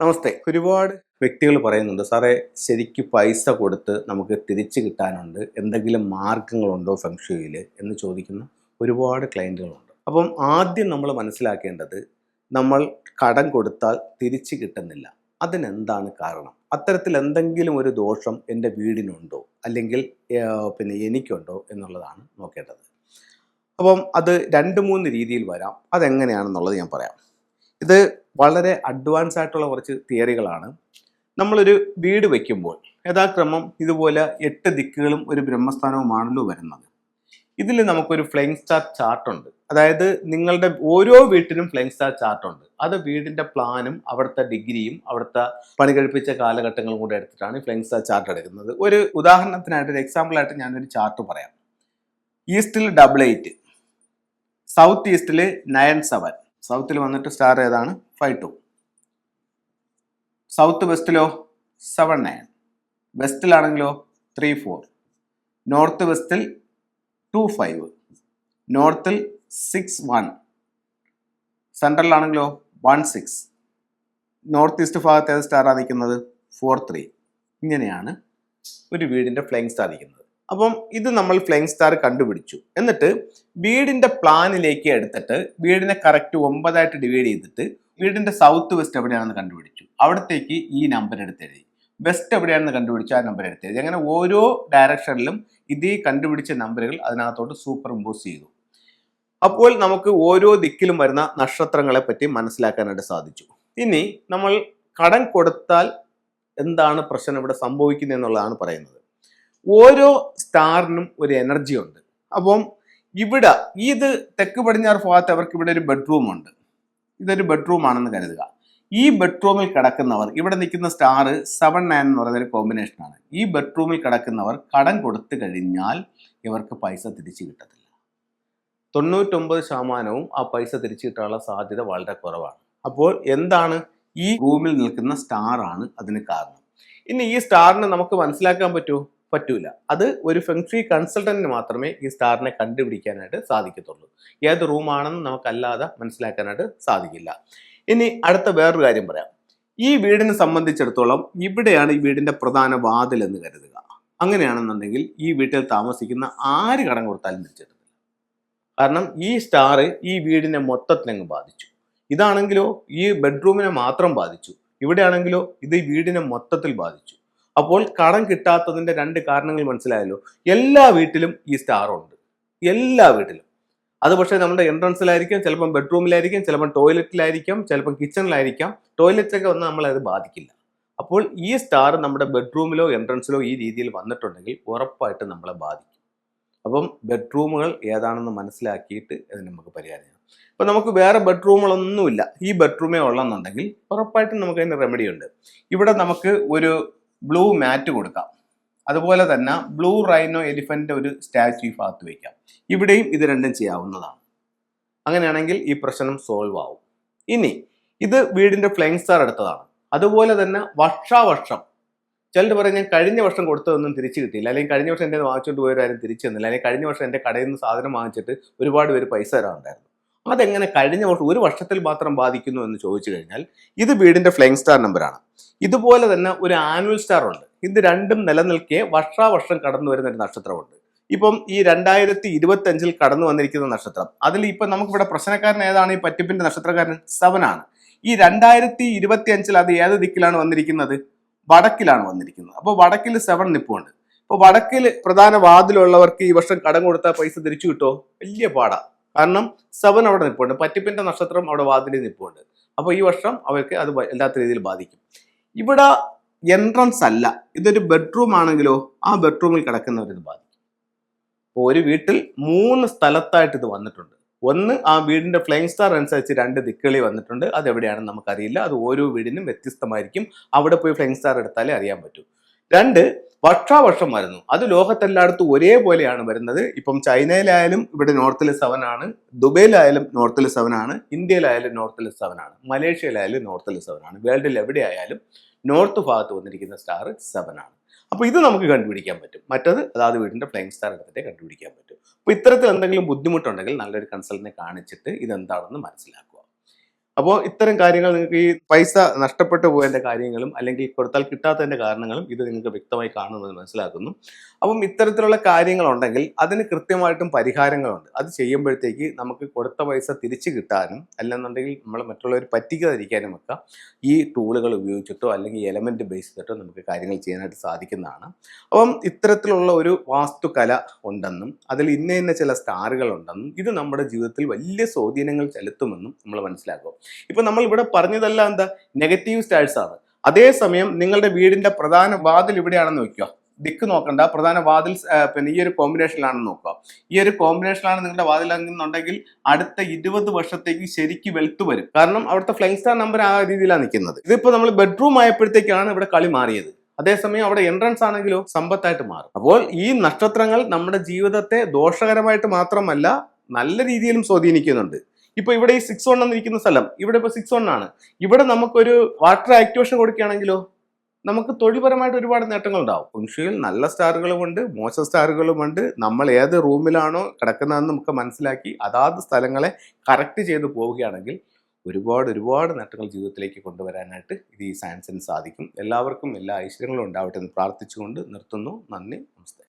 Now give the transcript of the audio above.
നമസ്തേ. ഒരുപാട് വ്യക്തികൾ പറയുന്നുണ്ട് സാറേ ശരിക്ക് പൈസ കൊടുത്ത് നമുക്ക് തിരിച്ചു കിട്ടാനുണ്ട്. എന്തെങ്കിലും മാർഗങ്ങളുണ്ടോ ഫെങ്ഷുയിൽ? എന്ന് ചോദിക്കുന്ന ഒരുപാട് ക്ലയന്റുകളുണ്ട്. അപ്പം ആദ്യം നമ്മൾ മനസ്സിലാക്കേണ്ടത് നമ്മൾ കടം കൊടുത്താൽ തിരിച്ചു കിട്ടുന്നില്ല. അതിനെന്താണ് കാരണം? അത്തരത്തിൽ എന്തെങ്കിലും ഒരു ദോഷം എന്റെ വീടിനുണ്ടോ? അല്ലെങ്കിൽ പിന്നെ എനിക്കുണ്ടോ എന്നുള്ളതാണ് നോക്കേണ്ടത്. അപ്പം അത് രണ്ട് മൂന്ന് രീതിയിൽ വരാം. അതെങ്ങനെയാണെന്നുള്ളത് ഞാൻ പറയാം. ഇത് വളരെ അഡ്വാൻസ് ആയിട്ടുള്ള കുറച്ച് തിയറികളാണ്. നമ്മളൊരു വീട് വയ്ക്കുമ്പോൾ യഥാക്രമം ഇതുപോലെ എട്ട് ദിക്കുകളും ഒരു ബ്രഹ്മസ്ഥാനവുമാണല്ലോ വരുന്നത്. ഇതിൽ നമുക്കൊരു ഫ്ലൈങ് സ്റ്റാർ ചാർട്ട് ഉണ്ട്. അതായത് നിങ്ങളുടെ ഓരോ വീട്ടിലും ഫ്ലൈങ് സ്റ്റാർ ചാർട്ട് ഉണ്ട്. അത് വീടിന്റെ പ്ലാനും അവിടുത്തെ ഡിഗ്രിയും അവിടുത്തെ പണി കഴിപ്പിച്ച കാലഘട്ടങ്ങളും കൂടെ എടുത്തിട്ടാണ് ഫ്ലൈങ് സ്റ്റാർ ചാർട്ട് എടുക്കുന്നത്. ഒരു ഉദാഹരണത്തിനായിട്ട് ഒരു എക്സാമ്പിൾ ആയിട്ട് ഞാനൊരു ചാർട്ട് പറയാം. ഈസ്റ്റിൽ ഡബിൾ എയ്റ്റ് സൗത്ത് ഈസ്റ്റിൽ നയൻ സെവൻ സൗത്തിൽ വന്നിട്ട് സ്റ്റാർ ഏതാണ്? ഫൈവ് ടു സൗത്ത് വെസ്റ്റിലോ? സെവൻ നയൻ വെസ്റ്റിലാണെങ്കിലോ? ത്രീ ഫോർ നോർത്ത് വെസ്റ്റിൽ ടു ഫൈവ് നോർത്തിൽ സിക്സ് വൺ സെൻട്രലാണെങ്കിലോ വൺ സിക്സ് നോർത്ത് ഈസ്റ്റ് ഭാഗത്ത് ഏത് സ്റ്റാറാണ് നിൽക്കുന്നത്? ഫോർ ത്രീ ഇങ്ങനെയാണ് ഒരു വീടിന്റെ ഫ്ലൈങ് സ്റ്റാർ നിൽക്കുന്നത്. അപ്പം ഇത് നമ്മൾ ഫ്ലൈങ് സ്റ്റാർ കണ്ടുപിടിച്ചു. എന്നിട്ട് വീടിന്റെ പ്ലാനിലേക്ക് എടുത്തിട്ട് വീടിനെ കറക്റ്റ് ഒമ്പതായിട്ട് ഡിവൈഡ് ചെയ്തിട്ട് വീടിന്റെ സൗത്ത് വെസ്റ്റ് എവിടെയാണെന്ന് കണ്ടുപിടിച്ചു. അവിടത്തേക്ക് ഈ നമ്പർ എടുത്തെഴുതി വെസ്റ്റ് എവിടെയാണെന്ന് കണ്ടുപിടിച്ച് ആ നമ്പർ എടുത്തെഴുതി അങ്ങനെ ഓരോ ഡയറക്ഷനിലും ഇതേ കണ്ടുപിടിച്ച നമ്പറുകൾ അതിനകത്തോട്ട് സൂപ്പർ ഇമ്പോസ് ചെയ്തു. അപ്പോൾ നമുക്ക് ഓരോ ദിക്കിലും വരുന്ന നക്ഷത്രങ്ങളെ പറ്റി മനസ്സിലാക്കാനായിട്ട് സാധിച്ചു. ഇനി നമ്മൾ കടം കൊടുത്താൽ എന്താണ് പ്രശ്നം ഇവിടെ സംഭവിക്കുന്നത് എന്നുള്ളതാണ് പറയുന്നത്. ഓരോ സ്റ്റാറിനും ഒരു എനർജി ഉണ്ട്. അപ്പം ഇവിടെ ഇത് തെക്ക് പടിഞ്ഞാറ് ഭാഗത്ത് അവർക്ക് ഇവിടെ ഒരു ബെഡ്റൂം ഉണ്ട്. ഇതൊരു ബെഡ്റൂം ആണെന്ന് കരുതുക. ഈ ബെഡ്റൂമിൽ കിടക്കുന്നവർ ഇവിടെ നിൽക്കുന്ന സ്റ്റാർ സെവൻ നയൻ എന്ന് പറയുന്ന ഒരു കോമ്പിനേഷനാണ് ഈ ബെഡ്റൂമിൽ കിടക്കുന്നവർ കടം കൊടുത്തു കഴിഞ്ഞാൽ ഇവർക്ക് പൈസ തിരിച്ചു കിട്ടത്തില്ല. തൊണ്ണൂറ്റൊമ്പത് ശതമാനവും ആ പൈസ തിരിച്ചു കിട്ടാനുള്ള സാധ്യത വളരെ കുറവാണ്. അപ്പോൾ എന്താണ് ഈ റൂമിൽ നിൽക്കുന്ന സ്റ്റാറാണ് അതിന് കാരണം. ഇനി ഈ സ്റ്റാറിനെ നമുക്ക് മനസ്സിലാക്കാൻ പറ്റുമോ? പറ്റൂല. അത് ഒരു ഫെങ്ഷി കൺസൾട്ടന്റിന് മാത്രമേ ഈ സ്റ്റാറിനെ കണ്ടുപിടിക്കാനായിട്ട് സാധിക്കത്തുള്ളൂ. ഏത് റൂമാണെന്ന് നമുക്കല്ലാതെ മനസ്സിലാക്കാനായിട്ട് സാധിക്കില്ല. ഇനി അടുത്ത വേറൊരു കാര്യം പറയാം. ഈ വീടിനെ സംബന്ധിച്ചിടത്തോളം ഇവിടെയാണ് ഈ വീടിന്റെ പ്രധാന വാതിൽ എന്ന് കരുതുക. അങ്ങനെയാണെന്നുണ്ടെങ്കിൽ ഈ വീട്ടിൽ താമസിക്കുന്ന ആര് കടം കൊടുത്താലും തിരിച്ചെടുക്കില്ല കാരണം ഈ സ്റ്റാർ ഈ വീടിനെ മൊത്തത്തിനങ്ങ് ബാധിച്ചു. ഇതാണെങ്കിലോ ഈ ബെഡ്റൂമിനെ മാത്രം ബാധിച്ചു. ഇവിടെയാണെങ്കിലോ ഇത് ഈ വീടിനെ മൊത്തത്തിൽ ബാധിച്ചു. അപ്പോൾ കടം കിട്ടാത്തതിന്റെ രണ്ട് കാരണങ്ങൾ മനസ്സിലായല്ലോ. എല്ലാ വീട്ടിലും ഈ സ്റ്റാറുണ്ട് എല്ലാ വീട്ടിലും. അത് പക്ഷേ നമ്മുടെ എൻട്രൻസിലായിരിക്കും ചിലപ്പം ബെഡ്റൂമിലായിരിക്കും ചിലപ്പം ടോയ്ലറ്റിലായിരിക്കും ചിലപ്പം കിച്ചണിലായിരിക്കാം ടോയ്ലറ്റൊക്കെ വന്നാൽ നമ്മളത് അത് ബാധിക്കില്ല. അപ്പോൾ ഈ സ്റ്റാർ നമ്മുടെ ബെഡ്റൂമിലോ എൻട്രൻസിലോ ഈ രീതിയിൽ വന്നിട്ടുണ്ടെങ്കിൽ ഉറപ്പായിട്ട് നമ്മളെ ബാധിക്കും. അപ്പം ബെഡ്റൂമുകൾ ഏതാണെന്ന് മനസ്സിലാക്കിയിട്ട് അതിന് നമുക്ക് പരിഹാരം ചെയ്യാം. അപ്പം നമുക്ക് വേറെ ബെഡ്റൂമുകളൊന്നുമില്ല ഈ ബെഡ്റൂമേ ഉള്ളെന്നുണ്ടെങ്കിൽ ഉറപ്പായിട്ടും നമുക്ക് അതിന് റെമഡി ഉണ്ട്. ഇവിടെ നമുക്ക് ഒരു ബ്ലൂ മാറ്റ് കൊടുക്കാം. അതുപോലെ തന്നെ ബ്ലൂ റൈനോ എലിഫന്റ് ഒരു സ്റ്റാച്യു ഭാഗത്ത് വയ്ക്കാം ഇവിടെയും ഇത് രണ്ടും ചെയ്യാവുന്നതാണ്. അങ്ങനെയാണെങ്കിൽ ഈ പ്രശ്നം സോൾവ് ആവും. ഇനി ഇത് വീടിന്റെ ഫ്ലെയിങ് സ്റ്റാർ എടുത്തതാണ്. അതുപോലെ തന്നെ വർഷാവർഷം. ചിലർ പറയും ഞാൻ കഴിഞ്ഞ വർഷം കൊടുത്തതൊന്നും തിരിച്ചു കിട്ടിയില്ല. അല്ലെങ്കിൽ കഴിഞ്ഞ വർഷം എന്റെ വാങ്ങിച്ചുകൊണ്ട് പോയവരാരും തിരിച്ചു തന്നില്ല. അല്ലെങ്കിൽ കഴിഞ്ഞ വർഷം എന്റെ കടയിൽ നിന്ന് സാധനം വാങ്ങിച്ചിട്ട് ഒരുപാട് പേര് പൈസ തരാറുണ്ടായിരുന്നു. അതെങ്ങനെ കഴിഞ്ഞ വർഷം ഒരു വർഷത്തിൽ മാത്രം ബാധിക്കുന്നു എന്ന് ചോദിച്ചു കഴിഞ്ഞാൽ ഇത് വീടിന്റെ ഫ്ലൈങ് സ്റ്റാർ നമ്പറാണ് ഇതുപോലെ തന്നെ ഒരു ആനുവൽ സ്റ്റാർ ഉണ്ട്. ഇത് രണ്ടും നിലനിൽക്കെ വർഷാവർഷം കടന്നു വരുന്ന ഒരു നക്ഷത്രമുണ്ട്. ഇപ്പം ഈ രണ്ടായിരത്തി ഇരുപത്തി അഞ്ചിൽ കടന്നു വന്നിരിക്കുന്ന നക്ഷത്രം അതിൽ ഇപ്പം നമുക്കിവിടെ പ്രശ്നക്കാരൻ ഏതാണ്? ഈ പറ്റിപ്പിന്റെ നക്ഷത്രക്കാരൻ സെവൻ ആണ്. ഈ രണ്ടായിരത്തി ഇരുപത്തി അഞ്ചിൽ അത് ഏത് ദിക്കിലാണ് വന്നിരിക്കുന്നത്? വടക്കിലാണ് വന്നിരിക്കുന്നത്. അപ്പോൾ വടക്കിൽ സെവൻ നിപ്പുണ്ട്. അപ്പോൾ വടക്കിൽ പ്രധാന വാതിലുള്ളവർക്ക് ഈ വർഷം കടം കൊടുത്താൽ പൈസ തിരിച്ചു കിട്ടുമോ? വലിയ പാടാ. കാരണം സെവൻ അവിടെ നിൽപ്പുണ്ട് പറ്റിപ്പിന്റെ നക്ഷത്രം അവിടെ വാതിലിൽ നിൽപ്പുണ്ട് അപ്പോൾ ഈ വർഷം അവർക്ക് അത് വല്ലാത്ത രീതിയിൽ ബാധിക്കും. ഇവിടെ എൻട്രൻസ് അല്ല. ഇതൊരു ബെഡ്റൂം ആണെങ്കിലോ ആ ബെഡ്റൂമിൽ കിടക്കുന്നവർ ഇത് ബാധിക്കും. അപ്പോൾ ഒരു വീട്ടിൽ മൂന്ന് സ്ഥലത്തായിട്ട് ഇത് വന്നിട്ടുണ്ട്. ഒന്ന് ആ വീടിന്റെ ഫ്ലൈങ് സ്റ്റാർ അനുസരിച്ച് രണ്ട് ദിക്കുകളിൽ വന്നിട്ടുണ്ട്. അത് എവിടെയാണെന്ന് നമുക്കറിയില്ല. അത് ഓരോ വീടിനും വ്യത്യസ്തമായിരിക്കും. അവിടെ പോയി ഫ്ലൈങ് സ്റ്റാർ എടുത്താലേ അറിയാൻ പറ്റൂ. രണ്ട് വർഷാവർഷം വരുന്നു അത് ലോകത്തെല്ലായിടത്തും ഒരേപോലെയാണ് വരുന്നത്. ഇപ്പം ചൈനയിലായാലും ഇവിടെ നോർത്തിൽ സെവൻ ആണ്. ദുബൈയിലായാലും നോർത്തിൽ സെവൻ ആണ്. ഇന്ത്യയിലായാലും നോർത്തിൽ സെവൻ ആണ്. മലേഷ്യയിലായാലും നോർത്തിൽ സെവൻ ആണ്. വേൾഡിൽ എവിടെയായാലും നോർത്ത് ഭാഗത്ത് വന്നിരിക്കുന്ന സ്റ്റാർ സെവൻ ആണ്. അപ്പോൾ ഇത് നമുക്ക് കണ്ടുപിടിക്കാൻ പറ്റും. മറ്റത് അതാത് വീടിന്റെ ഫ്ലൈങ് സ്റ്റാർ എടുത്തിട്ട് കണ്ടുപിടിക്കാൻ പറ്റും. അപ്പോൾ ഇത്തരത്തിൽ എന്തെങ്കിലും ബുദ്ധിമുട്ടുണ്ടെങ്കിൽ നല്ലൊരു കൺസൾട്ടിനെ കാണിച്ചിട്ട് ഇതെന്താണെന്ന് മനസ്സിലാക്കുക. അപ്പോൾ ഇത്തരം കാര്യങ്ങൾ നിങ്ങൾക്ക് ഈ പൈസ നഷ്ടപ്പെട്ടു പോയതിന്റെ കാര്യങ്ങളും അല്ലെങ്കിൽ കൊടുത്താൽ കിട്ടാത്തതിന്റെ കാരണങ്ങളും ഇത് നിങ്ങൾക്ക് വ്യക്തമായി കാണുന്നത് മനസ്സിലാക്കുന്നു. അപ്പം ഇത്തരത്തിലുള്ള കാര്യങ്ങളുണ്ടെങ്കിൽ അതിന് കൃത്യമായിട്ടും പരിഹാരങ്ങളുണ്ട്. അത് ചെയ്യുമ്പോഴത്തേക്ക് നമുക്ക് കൊടുത്ത പൈസ തിരിച്ചു കിട്ടാനും അല്ലെന്നുണ്ടെങ്കിൽ നമ്മൾ മറ്റുള്ളവർ പറ്റിക്കാതിരിക്കാനും ഒക്കെ ഈ ടൂളുകൾ ഉപയോഗിച്ചിട്ടോ അല്ലെങ്കിൽ എലമെന്റ് ബേസ് ചെയ്തിട്ടോ നമുക്ക് കാര്യങ്ങൾ ചെയ്യാനായിട്ട് സാധിക്കുന്നതാണ്. അപ്പം ഇത്തരത്തിലുള്ള ഒരു വാസ്തുകല ഉണ്ടെന്നും അതിൽ ഇന്ന ഇന്ന ചില സ്റ്റാറുകൾ ഉണ്ടെന്നും ഇത് നമ്മുടെ ജീവിതത്തിൽ വലിയ സ്വാധീനങ്ങൾ ചെലുത്തുമെന്നും നമ്മൾ മനസ്സിലാക്കും ഇപ്പൊ നമ്മൾ ഇവിടെ പറഞ്ഞതെല്ലാം എന്താ? നെഗറ്റീവ് സ്റ്റാഴ്സ് ആണ്. അതേസമയം നിങ്ങളുടെ വീടിന്റെ പ്രധാന വാതിൽ ഇവിടെയാണെന്ന് വെക്കുക. ദിക്ക് നോക്കണ്ട. പ്രധാന വാതിൽ പിന്നെ ഈ ഒരു കോമ്പിനേഷനിലാണെന്ന് നോക്കുക. ഈ ഒരു കോമ്പിനേഷനിലാണ് നിങ്ങളുടെ വാതിൽ എന്നുണ്ടെങ്കിൽ അടുത്ത ഇരുപത് വർഷത്തേക്ക് ശരിക്ക് വെളുത്തു വരും. കാരണം അവിടുത്തെ ഫ്ലൈങ് സ്റ്റാർ നമ്പർ ആ രീതിയിലാണ് നിൽക്കുന്നത്. ഇതിപ്പോ നമ്മൾ ബെഡ്റൂം ആയപ്പോഴത്തേക്കാണ് ഇവിടെ കളി മാറിയത്. അതേസമയം അവിടെ എൻട്രൻസ് ആണെങ്കിലോ സമ്പത്തായിട്ട് മാറും. അപ്പോൾ ഈ നക്ഷത്രങ്ങൾ നമ്മുടെ ജീവിതത്തെ ദോഷകരമായിട്ട് മാത്രമല്ല നല്ല രീതിയിലും സ്വാധീനിക്കുന്നുണ്ട്. ഇപ്പൊ ഇവിടെ ഈ സിക്സ് വൺ എന്നിരിക്കുന്ന സ്ഥലം ഇവിടെ ഇപ്പൊ സിക്സ് വൺ ആണ്. ഇവിടെ നമുക്കൊരു വാട്ടർ ആക്ടിവേഷൻ കൊടുക്കുകയാണെങ്കിലോ നമുക്ക് തൊഴിൽപരമായിട്ട് ഒരുപാട് നേട്ടങ്ങൾ ഉണ്ടാവും. ഫുങ്ഷയിൽ നല്ല സ്റ്റാറുകളുമുണ്ട് മോശം സ്റ്റാറുകളുമുണ്ട് നമ്മൾ ഏത് റൂമിലാണോ കിടക്കുന്നതെന്ന് നമുക്ക് മനസ്സിലാക്കി അതാത് സ്ഥലങ്ങളെ കറക്റ്റ് ചെയ്ത് പോവുകയാണെങ്കിൽ ഒരുപാട് ഒരുപാട് നേട്ടങ്ങൾ ജീവിതത്തിലേക്ക് കൊണ്ടുവരാനായിട്ട് ഇത് ഈ സയൻസിന് സാധിക്കും. എല്ലാവർക്കും എല്ലാ ഐശ്വര്യങ്ങളും ഉണ്ടാവട്ടെ എന്ന് പ്രാർത്ഥിച്ചുകൊണ്ട് നിർത്തുന്നു. നന്ദി നമസ്തേ.